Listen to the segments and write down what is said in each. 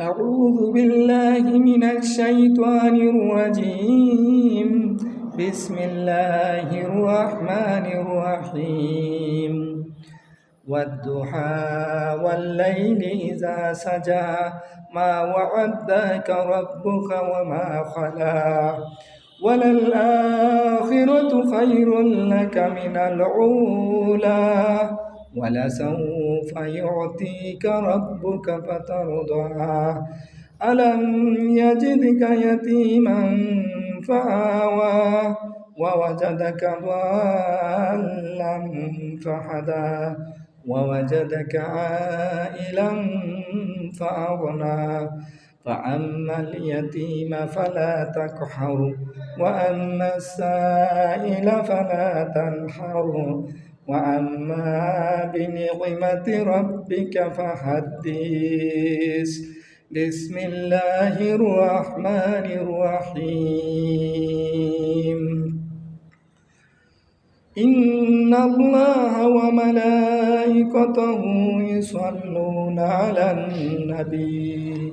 أعوذ بالله من الشيطان الرجيم. بسم الله الرحمن الرحيم. والضحى والليل إذا سجى ما وعدك ربك وما خلا. وللآخرة خير لك من العولى ولسوف يعطيك ربك فترضى. ألم يجدك يتيما فآوى ووجدك ضالا فهدى ووجدك عائلا فأغنى. فأما اليتيم فلا تقحر وأما السائل فلا تنحر. وأما بنعمة ربك فحدث. بسم الله الرحمن الرحيم. إن الله وملائكته يصلون على النبي.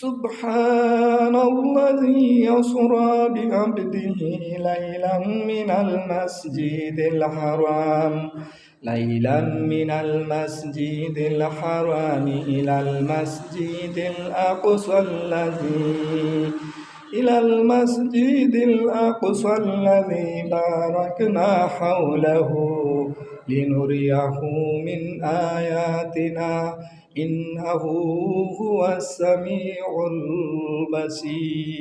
سبحان الذي يسرى بعبده ليلا من المسجد الحرام ليلا من المسجد الحرام إلى المسجد الأقصى الذي إلى المسجد الأقصى الذي باركنا حوله لنريه من آياتنا إنه هو السميع البصير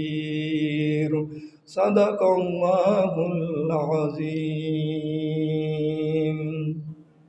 صدق الله العظيم